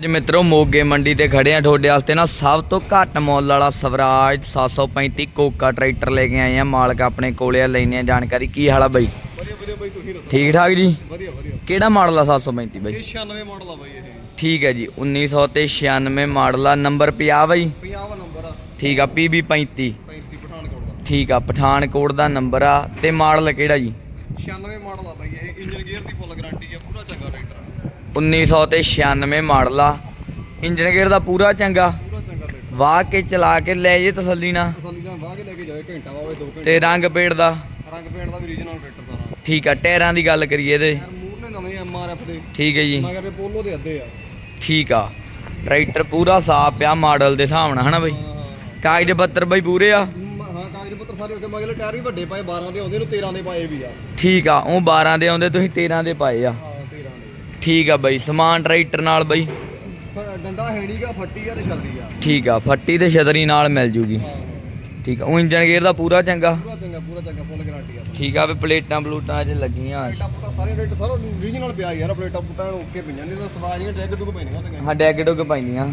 ਜੀ ਮਿੱਤਰੋ ਮੋਗੇ ਮੰਡੀ ਤੇ ਖੜੇ ਆ। ਤੁਹਾਡੇ ਵਾਸਤੇ ਨਾ ਸਭ ਤੋਂ ਘੱਟ ਮੁੱਲ ਵਾਲਾ ਸਵਰਾਜ 735 ਕੋਕਾ ਟਰੈਕਟਰ ਲੈ ਕੇ ਆਏ ਆ। ਮਾਲਕ ਆਪਣੇ ਕੋਲੇ ਆ ਲੈਣੇ ਆ ਜਾਣਕਾਰੀ। ਕੀ ਹਾਲ ਆ ਬਾਈ? ਵਧੀਆ ਵਧੀਆ ਬਾਈ ਤੁਸੀਂ ਦੱਸੋ? ਠੀਕ ਠਾਕ ਜੀ? ਵਧੀਆ ਵਧੀਆ। ਕਿਹੜਾ ਮਾਡਲ ਆ 735 ਬਾਈ? ਇਹ 96 ਮਾਡਲ ਆ ਬਾਈ ਇਹ। ਠੀਕ ਹੈ ਜੀ 1900 ਤੇ 96 ਮਾਡਲ ਆ। ਨੰਬਰ 50 ਬਾਈ? 50 ਦਾ ਨੰਬਰ ਆ। ਠੀਕ ਆ PB 35 35 ਪਠਾਨਕੋਟ ਦਾ। ਠੀਕ ਆ ਪਠਾਨਕੋਟ ਦਾ ਨੰਬਰ ਆ। ਤੇ ਮਾਡਲ ਕਿਹੜਾ ਜੀ? 96 ਮਾਡਲ ਆ ਬਾਈ ਇਹ। ਇੰਜਨ ਗੇਅਰ ਦੀ ਫੁੱਲ ਗਾਰੰਟੀ ਆ ਪੂਰਾ ਚੰਗਾ ਟਰੈਕਟਰ ਆ 1900 ਤੇ 96 ਮਾਡਲ ਆ। ਇੰਜਨ ਗੇਅਰ ਦਾ ਪੂਰਾ ਚੰਗਾ। ਵਾਹ ਕੇ ਚਲਾ ਕੇ ਲੈ ਜੇ ਤਸੱਲੀ ਨਾਲ। ਤਸੱਲੀ ਨਾਲ ਵਾਹ ਕੇ ਲੈ ਕੇ ਜਾਏ ਘੰਟਾ ਵਾਵੇ 2 ਘੰਟੇ। ਤੇ ਰੰਗ ਪੇੜ ਦਾ। ਰੰਗ ਪੇਂਟ ਦਾ ਵੀ ਰੀਜਨਲ ਟਰੈਕਟਰ ਸਾਰਾ ਠੀਕ ਆ ਟਾਇਰਾਂ ਦੀ ਗੱਲ ਕਰੀਏ ਇਹਦੇ। ਯਾਰ ਮੂਰਲੇ ਨਵੇਂ ਐਮਆਰਐਫ ਦੇ। ਠੀਕ ਹੈ ਜੀ। ਮਗਰ ਦੇ ਪੋਲੋ ਦੇ ਅੱਧੇ ਆ। ਠੀਕ ਆ। ਟਰੈਕਟਰ ਪੂਰਾ ਸਾਫ਼ ਪਿਆ ਮਾਡਲ ਦੇ ਹਿਸਾਬ ਨਾਲ ਹਨਾ ਬਈ? ਕਾਗਜ਼ ਪੱਤਰ ਬਈ ਪੂਰੇ ਆ। ਹਾਂ ਕਾਗਜ਼ ਪੱਤਰ ਸਾਰੇ ਗਏ ਮਗਰਲੇ ਟਾਇਰ ਵੀ ਵੱਡੇ ਪਾਏ 12 ਦੇ ਆਉਂਦੇ ਨੂੰ 13 ਦੇ ਪਾਏ ਵੀ ਆ। ਠੀਕ ਆ ਉਹ 12 ਦੇ ਆਉਂਦੇ ਤੁਸੀਂ 13 ਦੇ ਪਾਏ ਆ। ਹਾਂ। 13 ਦੇ ਠੀਕ ਆ ਬਈ ਸਮਾਨ ਟਰੈਕਟਰ ਨਾਲ ਬਈ। ਡੰਡਾ ਹੈ ਨਹੀਂਗਾ ਫੱਟੀ ਆ ਤੇ ਛਲਦੀ ਆ। ਠੀਕ ਆ ਫੱਟੀ ਤੇ ਛਤਰੀ ਨਾਲ ਮਿਲ ਜੂਗੀ। ਠੀਕ ਆ ਉਹ ਇੰਜਨ ਗੇਅਰ ਦਾ ਪੂਰਾ ਚੰਗਾ। ਪੂਰਾ ਚੰਗਾ ਪੂਰਾ ਚੰਗਾ ਫੁੱਲ ਗਾਰੰਟੀ ਆ। ਠੀਕ ਆ ਵੀ ਪਲੇਟਾਂ ਬਲੂਟਾਂ 'ਚ ਲੱਗੀਆਂ। ਪਲੇਟਾਂ ਪੁੱਟਾਂ ਸਾਰੇ ਰੇਟ ਸਾਰਾ ਰੀਜਨਲ ਪਿਆ ਯਾਰ ਪਲੇਟਾਂ ਪੁੱਟਾਂ ਓਕੇ ਪਈਆਂ ਨਹੀਂ ਤਾਂ ਸਵਾਰੀਆਂ ਡੈਗ ਡੁੱਗ ਪੈਣੀਆਂ ਹੁੰਦੀਆਂ ਹਾਂ ਡੈਗ ਡੁੱਗ ਪੈਂਦੀਆਂ।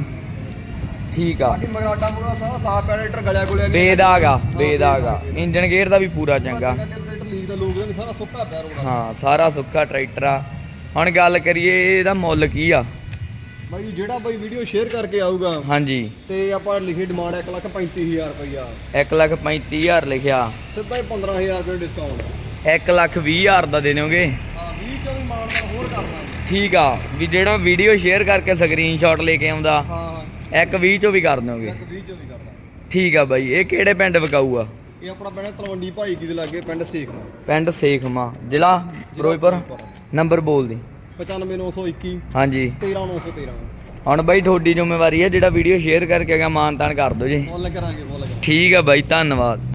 ਠੀਕ ਆ। ਬਾਕੀ ਮਗਰਾਟਾ ਪੂਰਾ ਸਾਰਾ ਸਾਫ਼ ਪਿਆ ਰੇਟਰ ਗਲਿਆ ਗੁਲਿਆ ਨਹੀਂ ਬੇਦਾਗ ਬੇਦਾਗ ਇੰਜਨ ਗੇਅਰ ਦਾ ਵੀ ਪੂਰਾ ਚੰਗਾ। ਰੇਟਰ ਲੀਕ ਦਾ ਲੋਕ ਨਹੀਂ ਸਾਰਾ ਸੁੱਕਾ ਪਿਆ ਰੋੜਾ ਹਾਂ ਸਾਰਾ ਸੁੱਕਾ ਟਰੈਕਟਰ ਆ। ਹੁਣ ਗੱਲ ਕਰੀਏ ਇਹਦਾ ਮੁੱਲ ਕੀ ਆ? ਬਾਈ ਜਿਹੜਾ ਬਾਈ ਵੀਡੀਓ ਸ਼ੇਅਰ ਕਰਕੇ ਆਊਗਾ ਹਾਂਜੀ। ਤੇ ਆਪਾਂ ਲਿਖੀ ਡਿਮਾਂਡ 1 ਲੱਖ 35000 ਰੁਪਈਆ। 1 ਲੱਖ 35000 ਲਿਖਿਆ। ਸਿੱਧਾ ਹੀ 15000 ਰੁਪਏ ਡਿਸਕਾਊਂਟ 1 ਲੱਖ 20000 ਦਾ ਦੇ ਦਿਓਗੇ? ਹਾਂ 20 ਚੋਂ ਵੀ ਮਾਨ ਦਾ ਹੋਰ ਕਰਦਾ ਠੀਕ ਆ। ਵੀ ਜਿਹੜਾ ਵੀਡੀਓ ਸ਼ੇਅਰ ਕਰਕੇ ਸਕਰੀਨਸ਼ਾਟ ਲੈ ਕੇ ਆਉਂਦਾ ਹਾਂ ਹਾਂ। ਇੱਕ 20 ਚੋਂ ਵੀ ਕਰ ਦਿਓਗੇ? ਇੱਕ 20 ਚੋਂ ਵੀ ਕਰਦਾ ਠੀਕ ਆ ਬਾਈ। ਇਹ ਕਿਹੜੇ ਪਿੰਡ ਵਿਕਾਊ ਆ ਇਹ ਆਪਣਾ ਪਿੰਡ ਤਲਵੰਡੀ ਭਾਈ ਕੀ ਦੇ ਲਾਗੇ ਪਿੰਡ ਸੇਖਵਾ ਪਿੰਡ ਸੇਖਮਾ ਜ਼ਿਲ੍ਹਾ ਫਿਰੋਜ਼ਪੁਰ। ਨੰਬਰ ਬੋਲ ਦੀ। 95921 ਹਾਂਜੀ। 13913 ਹੁਣ ਬਾਈ ਤੁਹਾਡੀ ਜ਼ਿੰਮੇਵਾਰੀ ਹੈ ਜਿਹੜਾ ਵੀਡੀਓ ਸ਼ੇਅਰ ਕਰਕੇ ਗਿਆ ਮਾਨ ਤਾਨ ਕਰ ਦਿਓ ਜੀ। ਮੁੱਲ ਕਰਾਂਗੇ ਮੁੱਲ ਕਰਾਂਗੇ। ਠੀਕ ਆ ਬਾਈ ਧੰਨਵਾਦ।